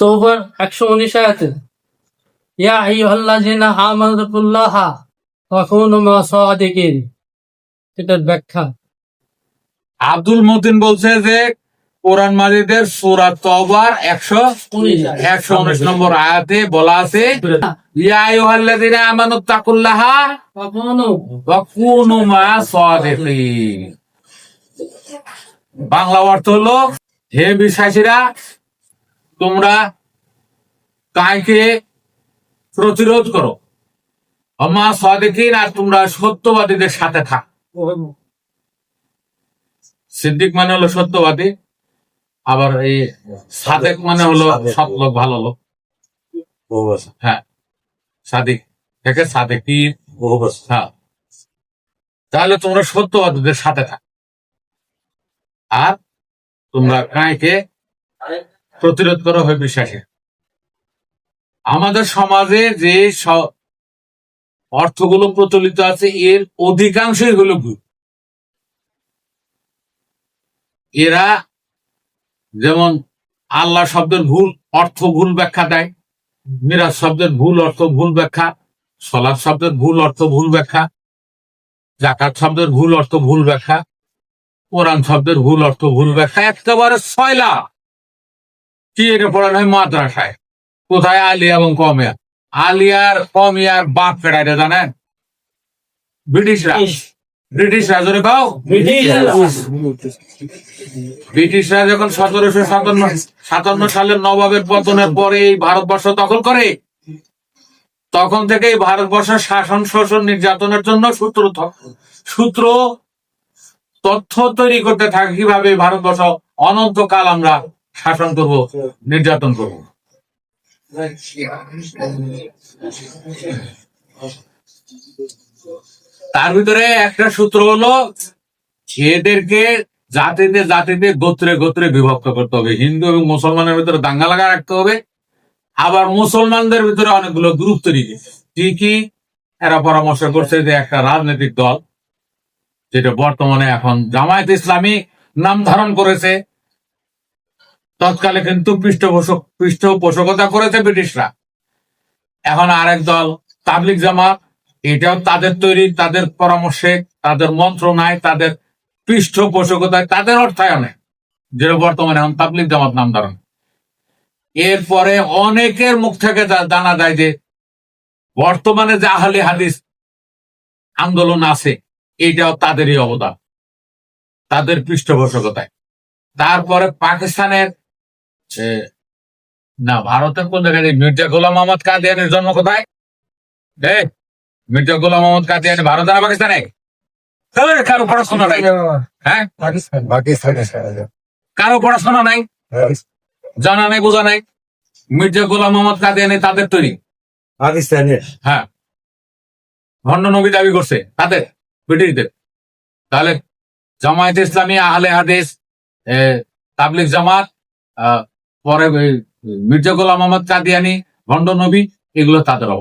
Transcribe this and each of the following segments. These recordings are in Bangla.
তৌবার একশো উনিশ আয়াতে ইয়া মা সাদিকিন। এটার ব্যাখ্যা। আব্দুল মতিন বলছে যে কোরআন মাজিদের সুরা তবার একশো একশো উনিশ নম্বর আয়াতে বলা আছে ইয়া আইয়ুহাল্লাযীনা আমানুত্তাকুল্লাহা ওয়া কুনু ওয়া কুনু মা সাদিকিন। বাংলা অর্থ হলো হে বিশ্বাসীরা তোমরা কাকে প্রতিরোধ করো। আমা সাদিকিন আর তোমরা সত্যবাদীদের সাথে থাক। সিদ্দিক মানে হলো সত্যবাদী, আবার এই সাদেক মানে হলো সৎ লোক, ভালো লোক। হ্যাঁ সাদিক থেকে সাদেকি হ্যাঁ তাহলে তোমরা সত্যবাদীদের সাথে থাক। আর তোমরা কাঁকে প্রতিরোধ করো, হয়ে বিশ্বাসে আমাদের সমাজে যে অর্থগুলো প্রচলিত আছে, এর অধিকাংশই হলো ভুল। এরা যেমন আল্লাহ শব্দের ভুল অর্থ ভুল ব্যাখ্যা দেয়, মিরাজ শব্দের ভুল অর্থ ভুল ব্যাখ্যা সলাদ শব্দের ভুল অর্থ ভুল ব্যাখ্যা জাকাত শব্দের ভুল অর্থ ভুল ব্যাখ্যা, কোরআন শব্দের ভুল অর্থ ভুল ব্যাখ্যা, একেবারে ছয়লা কি এটা পড়ানো হয়? মাদ্রাসায়। কোথায় আলিয়া এবং কমিয়া আলিয়ার কমিয়ার বাপ এটা জানেন? ব্রিটিশরা। ব্রিটিশরা জোরে পাও ব্রিটিশরা। যখন সতেরোশো সাতান্ন সাতান্ন সালের নবাবের পতনের পরে এই ভারতবর্ষ দখল করে তখন থেকে এই ভারতবর্ষের শাসন শোষণ নির্যাতনের জন্য সূত্র সূত্র তথ্য তৈরি করতে থাকে কীভাবে ভারতবর্ষ অনন্তকাল আমরা শাসন করব নির্যাতন করব। তার ভিতরে একটা সূত্র হলো এদেরকে জাতিতে জাতিতে গোত্রে গোত্রে বিভক্ত করতে হবে। হিন্দু এবং মুসলমানের ভিতরে দাঙ্গা লাগা রাখতে হবে। আবার মুসলমানদের ভিতরে অনেকগুলো গ্রুপ তৈরি ঠিকই এরা পরামর্শ করছে যে একটা রাজনৈতিক দল, যেটা বর্তমানে এখন জামায়াত ইসলামী নাম ধারণ করেছে। তৎকালে কিন্তু পৃষ্ঠপোষক পৃষ্ঠপোষকতা করেছে ব্রিটিশরা। এখন আরেক দল তাবলিক জামাত, এটাও তাদের তৈরি, তাদের পরামর্শে, তাদের মন্ত্রণায়, তাদের পৃষ্ঠপোষকতায়, তাদের অর্থায়নে, যেটা বর্তমানে এখন তাবলিক জামাত নাম ধারণ। এরপরে অনেকের মুখ থেকে জানা যায় যে, বর্তমানে যে আহলে হাদিস আন্দোলন আছে, এটাও তাদেরই অবদান, তাদের পৃষ্ঠপোষকতায়। তারপরে পাকিস্তানের এ, না ভারতের কোন জায়গায় মির্জা গোলাম মোহাম্মদ কাদিয়ানের জন্ম কোথায়? এ, মির্জা গোলাম মোহাম্মদ কাদিয়ানি ভারত আর পাকিস্তানে? কারো- কারও পড়াশোনা নাই? হ্যাঁ? কারও পড়াশোনা নাই? জানা নাই বোঝা নাই? মির্জা গোলাম মোহাম্মদ কাদিয়ানি তাদের তৈরি? পাকিস্তানের হ্যাঁ। ভণ্ড নবী দাবি করছে তাদের ব্রিটিশদের। তাহলে জামায়াত ইসলামী আহলে হাদিস এ, তাবলিক জামাত আহ, পরে মির্জা গোলাম মোহাম্মদ কাদিয়ানি ভণ্ড নবী এগুলো তাদেরও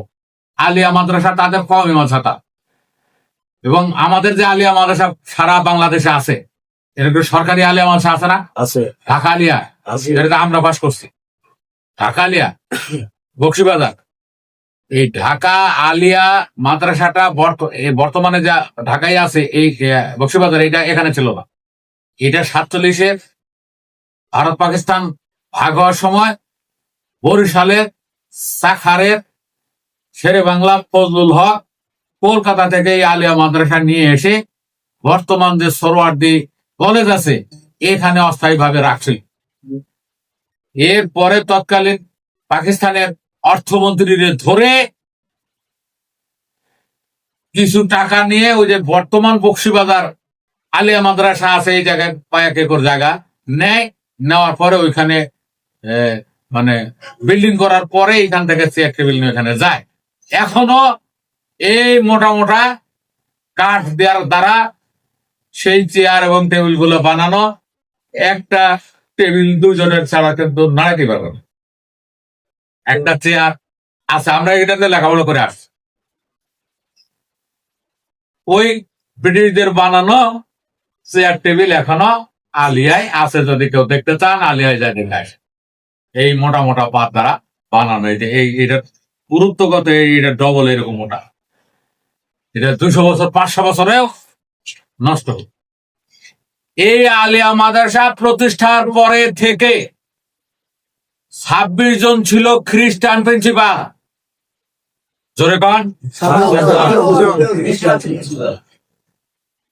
আলিয়া মাদ্রাসা তাদের কমই মাদ্রাসা এবং আমাদের যে আলিয়া মাদ্রাসা সারা বাংলাদেশে আছে এরকম সরকারি আলিয়া মাদ্রাসা আছে না? আছে। ঢাকা আলিয়া? এটা আমরা বাস করছি। ঢাকা আলিয়া? বক্সিবাজার? এই ঢাকা আলিয়া মাদ্রাসাটা বর্ত- বর্তমানে যা ঢাকায় আছে এই বক্সিবাজার এটা এখানে ছিল না। এটা সাতচল্লিশে ভারত পাকিস্তান ভাগ হওয়ার সময় বরিশালের সাখারের শেরে বাংলা ফজলুল হক কলকাতা থেকে এই আলিয়া মাদ্রাসা নিয়ে এসে বর্তমান যে সরোয়ার্দি কলেজ আছে, এখানে অস্থায়ীভাবে রাখছিল এরপরে তৎকালীন পাকিস্তানের অর্থমন্ত্রীদের ধরে কিছু টাকা নিয়ে ওই যে বর্তমান বক্সিবাজার আলিয়া মাদ্রাসা আছে, এই জায়গায় কয়েক একর জায়গা নেয়, নেওয়ার পরে ওইখানে মানে বিল্ডিং করার পরে এখান থেকে চেয়ার টেবিল এখানে যায়। এখনও এই মোটা মোটা কাঠ দেওয়ার দ্বারা সেই চেয়ার এবং টেবিলগুলো বানানো, একটা টেবিল দুজনের ছাড়া কিন্তু নাড়াতে পারবে না। একটা চেয়ার আচ্ছা আমরা এটাতে লেখাপড়া করে আসছি। ওই ব্রিটিশদের বানানো চেয়ার টেবিল এখনও আলিয়ায় আছে, যদি কেউ দেখতে চান, আলিয়ায় যায় দেখে আসে এই মোটা মোটা পাত দ্বারা বানানো। এই এটা পুরুত্বগত এটা ডবল এরকম মোটা। এটা দুশো বছর, পাঁচশো বছরেও নষ্ট। এই আলিয়া মাদ্রাসা প্রতিষ্ঠার পরে থেকে ছাব্বিশ জন ছিল খ্রিস্টান প্রিন্সিপাল। জোরে কন।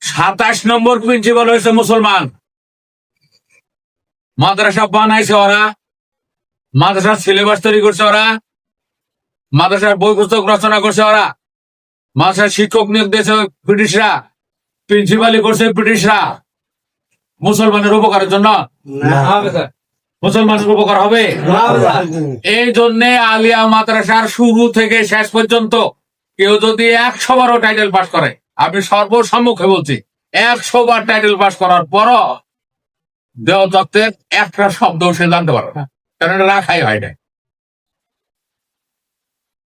সাতাশ নম্বর প্রিন্সিপাল হয়েছে মুসলমান। মাদ্রাসা বানাইছে ওরা। মাদ্রাসার সিলেবাস তৈরি করছে ওরা। মাদ্রাসার বই পুস্তক রচনা করছে ওরা। মাদ্রাসার শিক্ষক নিয়োগ দিয়েছে ব্রিটিশরা। প্রিন্সিপালি করছে ব্রিটিশরা। মুসলমানের উপকারের জন্য। মুসলমানের উপকার হবে? এই জন্য আলিয়া মাদ্রাসার শুরু থেকে শেষ পর্যন্ত কেউ যদি একশো বারো টাইটেল পাস করে আমি সর্বসম্মুখে বলছি একশো বার টাইটেল পাস করার পরও দেহতত্ত্বের একটা শব্দ সে জানতে পারবে না। কারণ রাখাই হয় না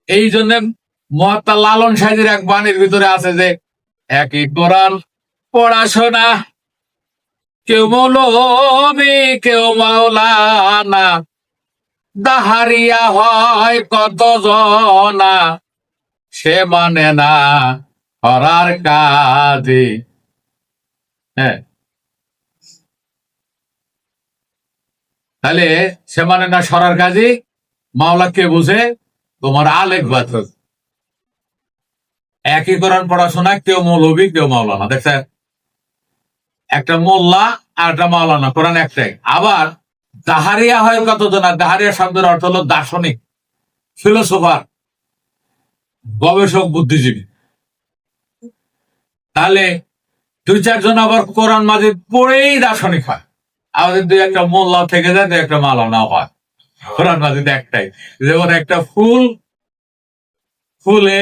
এই জন্য মহাত্মা লালন সাহেবের এক বাণীর ভিতরে আছে যে, একই কোরআন, পড়াশোনা, কেউ মৌলবি, কেউ মাওলানা, দাহারিয়া হয় কত জনা সে মানে না হরার কাজে। হ্যাঁ। তাহলে সে মানে না সরার কাজে মাওলা কে বুঝে? তোমার আলেক একই কোরআন পড়াশোনা কেউ মৌলবি, কেউ মাওলানা। দেখছেন? একটা মোল্লা আর একটা মাওলানা, কোরআন একটাই। আবার দাহারিয়া হয় কতজন? আর দাহারিয়া শব্দের অর্থ হলো দার্শনিক, ফিলোসোফার, গবেষক, বুদ্ধিজীবী। তাহলে দুই চারজন আবার কোরআন মাজিদ পড়েই দার্শনিক হয়। আমাদের দুই একটা মোল্লা থেকে যায়, দুই একটা মাওলানাও হয়। কোরআন মাজিদ একটাই। যেমন একটা ফুল, ফুলে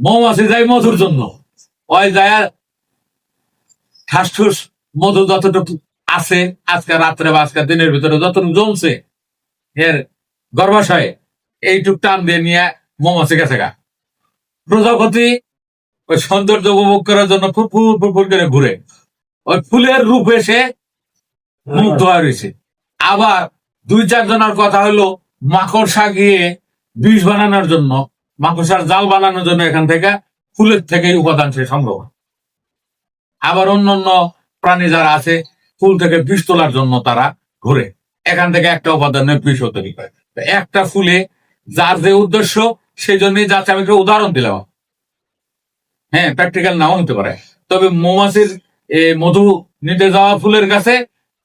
মৌমাছি যায় মধুর জন্য। ওই যায় ঠাস ঠুস মধু যতটুকু আছে, আজকে রাত্রে বা আজকে দিনের ভিতরে যতটুকু জমছে, এর গর্ভাশয়ে এইটুক টান দিয়ে নিয়ে মৌমাছি গেছে গা। প্রজাপতি ওই সৌন্দর্য উপভোগ করার জন্য ফুল ফুল করে ঘুরে। ওই ফুলের রূপে সে মুগ্ধ হয়ে। রয়েছে। আবার দুই চারজনের কথা হলো মাকড়সা গিয়ে বিষ বানানোর জন্য মাকড়সার জাল বানানোর জন্য এখান থেকে ফুলের থেকে উপাদান সে সংগ্রহ। আবার অন্য অন্য প্রাণী যারা আছে ফুল থেকে বিষ তোলার জন্য তারা ঘুরে। এখান থেকে একটা উপাদানের বিষ তৈরি করে। একটা ফুলে যার যে উদ্দেশ্য সেই জন্যই যাচ্ছে আমি একটা উদাহরণ দিলাম। হ্যাঁ প্র্যাকটিক্যাল নাও হতে পারে। তবে মৌমাছির মধু নিতে যাওয়া ফুলের কাছে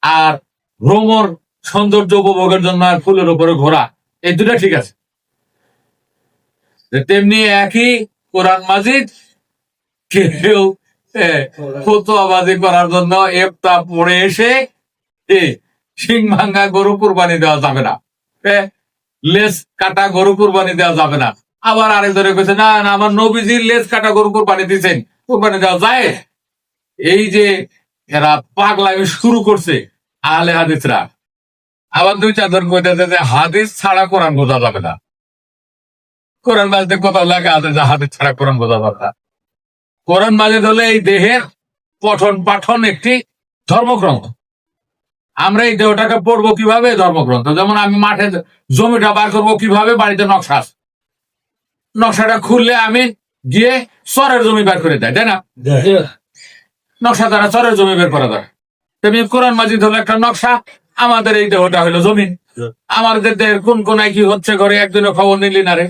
আর ভ্রমর সৌন্দর্য উপভোগের জন্য আর ফুলের উপরে ঘোরা, এই দুটা ঠিক আছে। তেমনি একই কোরআন মাজিদ, কেউ ফতুয়াবাজি করার জন্য এফতা পড়ে এসে শিং ভাঙ্গা গরু কুরবানি দেওয়া যাবে না। লেস কাটা গরু কুরবানি দেওয়া যাবে না। আবার আরেক ধরে না না, আমার নবীজির লেস কাটা গরু কুরবানি দিচ্ছেন কুরবানি দেওয়া যায়? এই যে এরা পাগলামি শুরু করছে আহলে হাদিসরা। আবার দুই চারজন কইতেছে যে হাদিস ছাড়া কোরআন বোঝা যাবে না। কোরআন মাঝে কোথাও লেখা আছে যে হাদিস ছাড়া কোরআন বোঝা যাবে না। কোরআন মাজিদ হলে এই দেহের পঠন পাঠন একটি ধর্মগ্রন্থ। আমরা এই দেহটাকে পড়ব কীভাবে? ধর্মগ্রন্থ। যেমন আমি মাঠে জমিটা বার করব কীভাবে? বাড়িতে নকশা। নকশাটা খুললে আমি গিয়ে সরের জমি বার করে দেয়, তাই না? নকশা দ্বারা চরের জমি বের করা যায়। তেমনি কোরআন মাজিদ হলো একটা নকশা আমাদের এই দেহটা হলো জমিন আমাদের দেহের কোন কোনায় কি হচ্ছে ঘরে একদিনও খবর নিলি না রে।